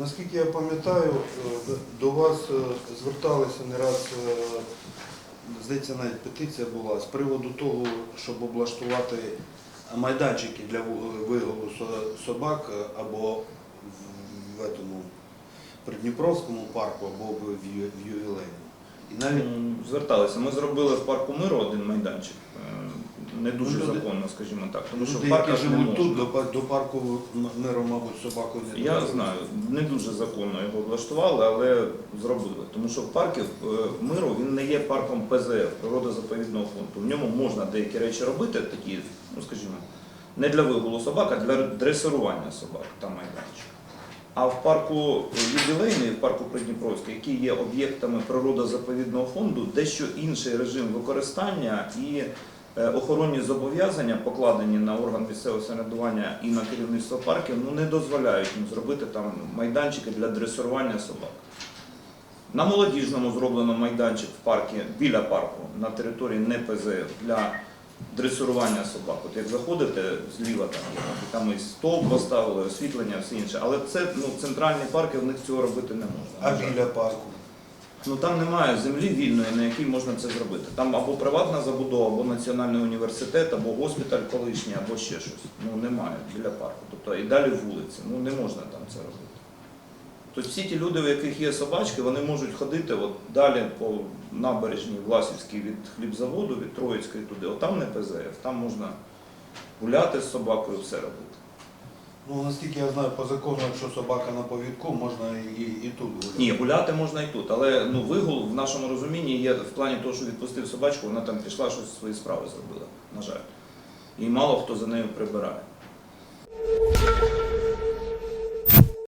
наскільки я пам'ятаю, е, до вас е, зверталися не раз, е, здається, навіть петиція була з приводу того, щоб облаштувати майданчики для вигулу собак або в, этому Придніпровському парку, або в, ювілейному. І навіть Зверталися. Ми зробили в парку миру один майданчик. Не дуже Ну, люди- законно, скажімо так. Тому що люди, в які парках не живуть тут, можна. до, до парку миру, мабуть, собаку не Я додають. знаю, не дуже законно його облаштували, але зробили. Тому що парк е, миру він не є парком ПЗФ, природозаповідного фонду. В ньому можна деякі речі робити, такі, ну скажімо, не для вигулу собак, а для дресирування собак там майданчик. А в парку ювілейний, в парку Придніпровський, які є об'єктами природозаповідного фонду, дещо інший режим використання і охоронні зобов'язання, покладені на орган місцевого самоврядування і на керівництво парків, ну не дозволяють їм зробити там майданчики для дресирування собак. На молодіжному зроблено майданчик в парку біля парку на території не ПЗФ для дресирування собак. От як заходите зліва там там і стовп поставили, освітлення, все інше. Але це ну, центральні парки, в них цього робити не можна. А біля парку. Ну там немає землі вільної, на якій можна це зробити. Там або приватна забудова, або національний університет, або госпіталь колишній, або ще щось. Ну немає біля парку. Тобто і далі вулиці. Ну не можна там це робити. Тобто всі ті люди, у яких є собачки, вони можуть ходити от далі по набережній Власівській від хлібзаводу, від Троїцької туди. От там не ПЗФ, там можна гуляти з собакою, все робити. Ну, наскільки я знаю, по закону, якщо собака на повідку, можна і, і тут гуляти. Ні, гуляти можна і тут, але ну вигул в нашому розумінні є в плані того, що відпустив собачку, вона там пішла, щось свої справи зробила, на жаль. І мало хто за нею прибирає.